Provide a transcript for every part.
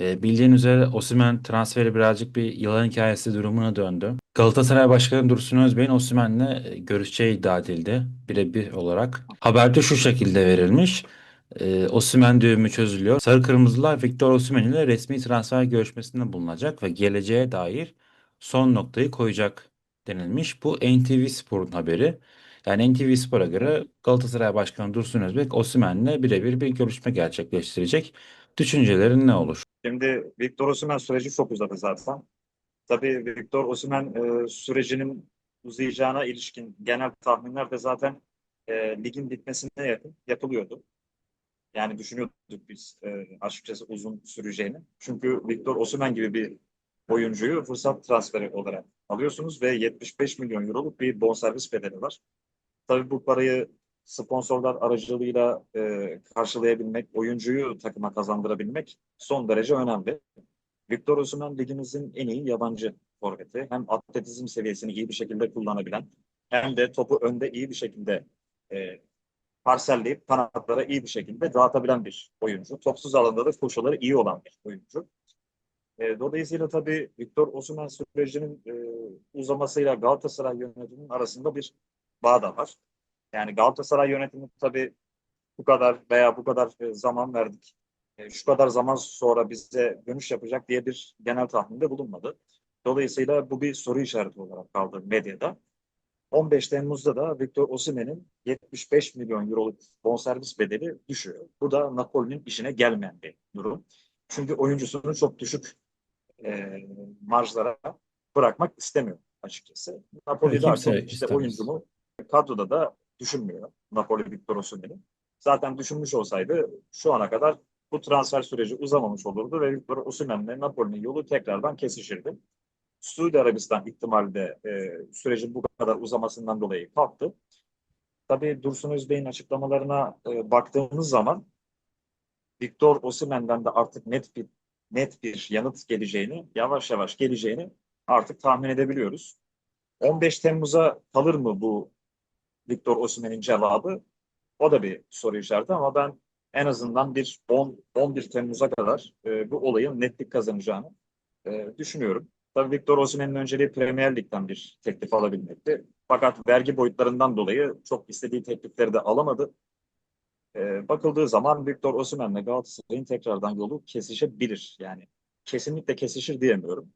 E, bildiğin üzere Osimhen transferi birazcık bir yılan hikayesi durumuna döndü. Galatasaray Başkanı Dursun Özbey'in Osimhen'le e, görüşeceği iddia edildi birebir olarak. Haberde şu şekilde verilmiş. E, Osimhen düğümü çözülüyor. Sarı Kırmızılar Victor Osimhen ile resmi transfer görüşmesinde bulunacak ve geleceğe dair son noktayı koyacak denilmiş. Bu NTV Spor'un haberi. Yani NTV Spor'a göre Galatasaray Başkanı Dursun Özbek Osimhen'le birebir bir görüşme gerçekleştirecek. Düşüncelerin ne olur? Şimdi Victor Osimhen süreci çok uzadı zaten. Tabii Victor Osimhen e, sürecinin uzayacağına ilişkin genel tahminler de zaten e, ligin bitmesine yakın yapılıyordu. Yani düşünüyorduk biz e, açıkçası uzun süreceğini. Çünkü Victor Osimhen gibi bir oyuncuyu fırsat transferi olarak alıyorsunuz ve 75 milyon euroluk bir bonservis bedeli var. Tabii bu parayı sponsorlar aracılığıyla e, karşılayabilmek, oyuncuyu takıma kazandırabilmek son derece önemli. Victor Osimhen ligimizin en iyi yabancı forveti. Hem atletizm seviyesini iyi bir şekilde kullanabilen hem de topu önde iyi bir şekilde e, parselleyip kanatlara iyi bir şekilde dağıtabilen bir oyuncu. Topsuz alanda da koşuları iyi olan bir oyuncu. E, dolayısıyla tabii Victor Osimhen sürecinin e, uzamasıyla Galatasaray yönetiminin arasında bir bağ da var. Yani Galatasaray yönetimi tabii bu kadar veya bu kadar e, zaman verdik. E, şu kadar zaman sonra bize dönüş yapacak diye bir genel tahminde bulunmadı. Dolayısıyla bu bir soru işareti olarak kaldı medyada. 15 Temmuz'da da Victor Osimhen'in 75 milyon euroluk bonservis bedeli düşüyor. Bu da Napoli'nin işine gelmeyen bir durum. Çünkü oyuncusunu çok düşük e, marjlara bırakmak istemiyor açıkçası. Napoli daha Kimse çok işte istemez. oyuncumu kadroda da düşünmüyor Napoli Victor Osimhen'i. Zaten düşünmüş olsaydı şu ana kadar bu transfer süreci uzamamış olurdu ve Victor Osimhen'le Napoli'nin yolu tekrardan kesişirdi. Suudi Arabistan ihtimali de e, sürecin bu kadar uzamasından dolayı kalktı. Tabii Dursun Özbey'in açıklamalarına e, baktığımız zaman Victor Osimhen'den de artık net bir net bir yanıt geleceğini, yavaş yavaş geleceğini artık tahmin edebiliyoruz. 15 Temmuz'a kalır mı bu Victor Osimhen'in cevabı? O da bir soru işareti ama ben en azından bir 10 11 Temmuz'a kadar e, bu olayın netlik kazanacağını e, düşünüyorum. Tabii Victor Osimhen'in önceliği Premier Lig'den bir teklif alabilmekti. Fakat vergi boyutlarından dolayı çok istediği teklifleri de alamadı. E, bakıldığı zaman Victor Osimhen'le Galatasaray'ın tekrardan yolu kesişebilir. Yani kesinlikle kesişir diyemiyorum.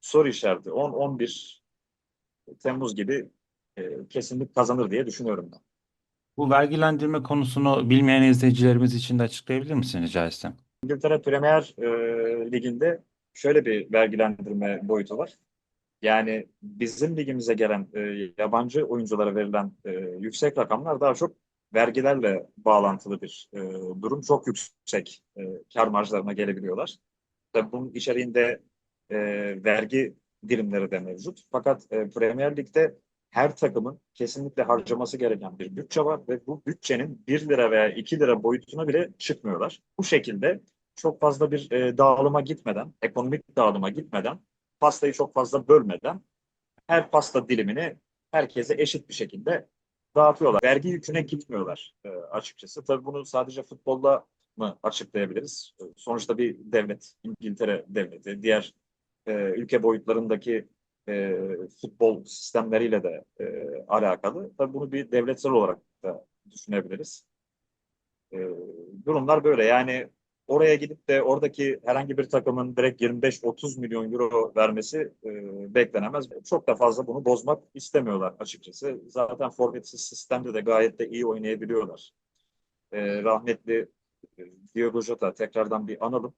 Soru işareti 10-11 Temmuz gibi e, kesinlik kazanır diye düşünüyorum ben. Bu vergilendirme konusunu bilmeyen izleyicilerimiz için de açıklayabilir misin rica etsem? İngiltere Premier e, Ligi'nde şöyle bir vergilendirme boyutu var. Yani bizim ligimize gelen e, yabancı oyunculara verilen e, yüksek rakamlar daha çok vergilerle bağlantılı bir e, durum. Çok yüksek e, kar marjlarına gelebiliyorlar. Tabii bunun içeriğinde e, vergi dilimleri de mevcut. Fakat e, Premier Lig'de her takımın kesinlikle harcaması gereken bir bütçe var ve bu bütçenin 1 lira veya 2 lira boyutuna bile çıkmıyorlar. Bu şekilde çok fazla bir e, dağılıma gitmeden, ekonomik dağılıma gitmeden, pastayı çok fazla bölmeden her pasta dilimini herkese eşit bir şekilde dağıtıyorlar. Vergi yüküne gitmiyorlar e, açıkçası. Tabii bunu sadece futbolda mı açıklayabiliriz? E, Sonuçta bir devlet, İngiltere devleti, diğer e, ülke boyutlarındaki e, futbol sistemleriyle de e, alakalı. Tabii bunu bir devletsel olarak da düşünebiliriz. E, durumlar böyle. Yani oraya gidip de oradaki herhangi bir takımın direkt 25-30 milyon euro vermesi e, beklenemez. Çok da fazla bunu bozmak istemiyorlar açıkçası. Zaten forvetsiz sistemde de gayet de iyi oynayabiliyorlar. E, rahmetli e, Diogo Jota tekrardan bir analım.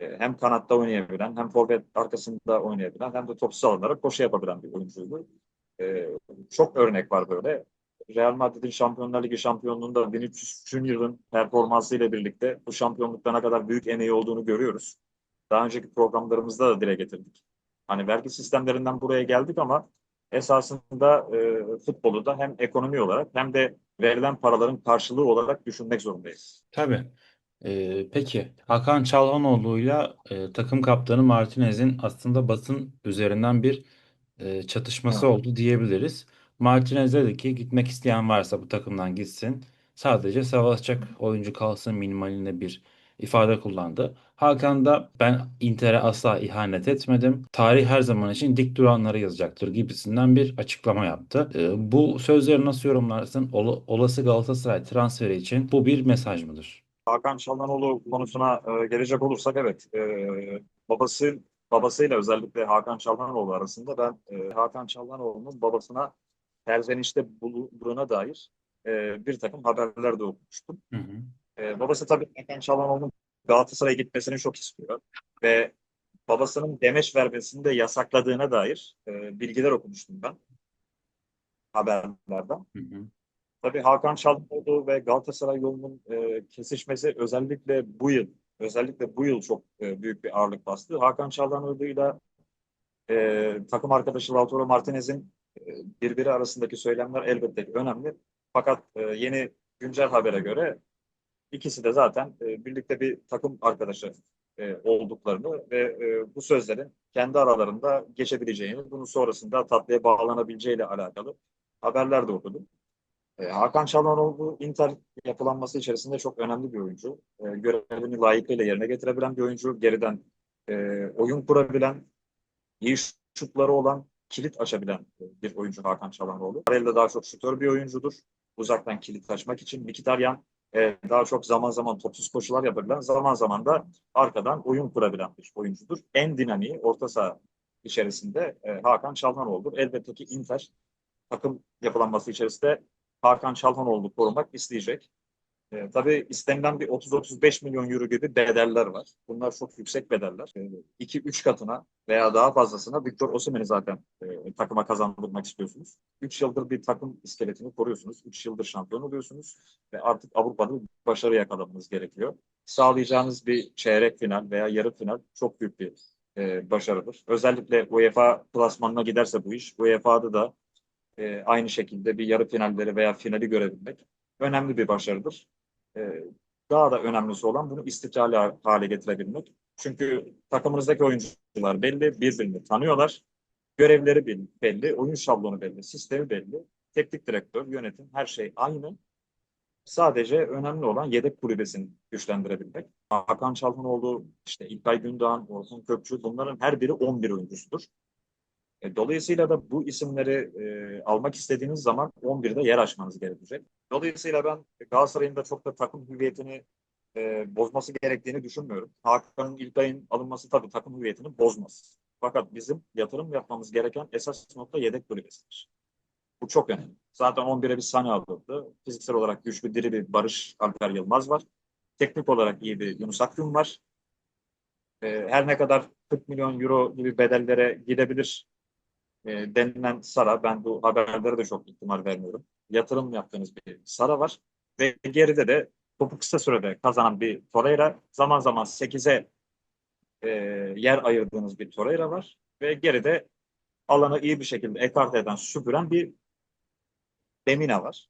E, hem kanatta oynayabilen, hem forvet arkasında oynayabilen, hem de topsuz alanlara koşu yapabilen bir oyuncuydu. E, çok örnek var böyle. Real Madrid'in Şampiyonlar Ligi şampiyonluğunda 1300 yılın performansıyla birlikte bu şampiyonlukta ne kadar büyük emeği olduğunu görüyoruz. Daha önceki programlarımızda da dile getirdik. Hani vergi sistemlerinden buraya geldik ama esasında e, futbolu da hem ekonomi olarak hem de verilen paraların karşılığı olarak düşünmek zorundayız. Tabii. Ee, peki Hakan Çalhanoğlu'yla e, takım kaptanı Martinez'in aslında basın üzerinden bir e, çatışması oldu diyebiliriz. Martinez dedi ki gitmek isteyen varsa bu takımdan gitsin. Sadece savaşacak oyuncu kalsın minimalinde bir ifade kullandı. Hakan da ben Inter'e asla ihanet etmedim. Tarih her zaman için dik duranları yazacaktır gibisinden bir açıklama yaptı. Ee, bu sözleri nasıl yorumlarsın? Ol- olası Galatasaray transferi için bu bir mesaj mıdır? Hakan Çalhanoğlu konusuna e, gelecek olursak evet e, babası babasıyla özellikle Hakan Çalhanoğlu arasında ben e, Hakan Çalhanoğlu'nun babasına serzenişte bulunduğuna dair e, bir takım haberler de okumuştum. Hı hı. E, babası tabii Hakan Çalhanoğlu'nun Galatasaray'a gitmesini çok istiyor ve babasının demeç vermesini de yasakladığına dair e, bilgiler okumuştum ben haberlerden. Hı hı. Tabii Hakan Çalhanoğlu ve Galatasaray yolunun e, kesişmesi özellikle bu yıl, özellikle bu yıl çok e, büyük bir ağırlık bastı. Hakan Çalhanoğlu'yla e, takım arkadaşı Lautaro Martinez'in e, birbiri arasındaki söylemler elbette önemli. Fakat e, yeni güncel habere göre ikisi de zaten e, birlikte bir takım arkadaşı e, olduklarını ve e, bu sözlerin kendi aralarında geçebileceğini, bunun sonrasında tatlıya bağlanabileceğiyle alakalı haberler de okudum. E, Hakan Çalhanoğlu Inter yapılanması içerisinde çok önemli bir oyuncu. E, görevini layıkıyla yerine getirebilen bir oyuncu. Geriden e, oyun kurabilen, iyi şutları olan, kilit açabilen e, bir oyuncu Hakan Çalhanoğlu. Karayel'de daha çok şutör bir oyuncudur. Uzaktan kilit açmak için. Mkhitaryan e, daha çok zaman zaman topsuz koşular yapabilen, zaman zaman da arkadan oyun kurabilen bir oyuncudur. En dinamiği orta saha içerisinde e, Hakan Çalhanoğlu'dur. Elbette ki Inter takım yapılanması içerisinde Hakan Çalhanoğlu'nu korumak isteyecek. E, tabii istenilen bir 30-35 milyon euro gibi bedeller var. Bunlar çok yüksek bedeller. 2-3 katına veya daha fazlasına Victor Osimhen'i zaten e, takıma kazandırmak istiyorsunuz. 3 yıldır bir takım iskeletini koruyorsunuz. 3 yıldır şampiyon oluyorsunuz. Ve artık Avrupa'da başarı yakalamanız gerekiyor. Sağlayacağınız bir çeyrek final veya yarı final çok büyük bir e, başarıdır. Özellikle UEFA klasmanına giderse bu iş, UEFA'da da e, aynı şekilde bir yarı finalleri veya finali görebilmek önemli bir başarıdır. E, daha da önemlisi olan bunu istikrarlı hale getirebilmek. Çünkü takımınızdaki oyuncular belli, birbirini tanıyorlar. Görevleri belli, oyun şablonu belli, sistemi belli. Teknik direktör, yönetim her şey aynı. Sadece önemli olan yedek kulübesini güçlendirebilmek. Hakan Çalhanoğlu, işte İlkay Gündoğan, Orhun Kökçü bunların her biri 11 oyuncusudur. E, Dolayısıyla da bu isimleri e, almak istediğiniz zaman 11'de yer açmanız gerekecek. Dolayısıyla ben Galatasaray'ın da çok da takım hüviyetini e, bozması gerektiğini düşünmüyorum. Hakan'ın İlkay'ın alınması tabii takım hüviyetini bozmaz. Fakat bizim yatırım yapmamız gereken esas nokta yedek kulübesidir. Bu çok önemli. Zaten 11'e bir sahne alındı. Fiziksel olarak güçlü diri bir Barış Alper Yılmaz var. Teknik olarak iyi bir Yunus Akgün var. E, her ne kadar 40 milyon euro gibi bedellere gidebilir e, denilen Sara, ben bu haberlere de çok ihtimal vermiyorum. Yatırım yaptığınız bir Sara var. Ve geride de topu kısa sürede kazanan bir Torreira, zaman zaman 8'e e, yer ayırdığınız bir Torreira var. Ve geride alanı iyi bir şekilde ekarte eden, süpüren bir Lemina var.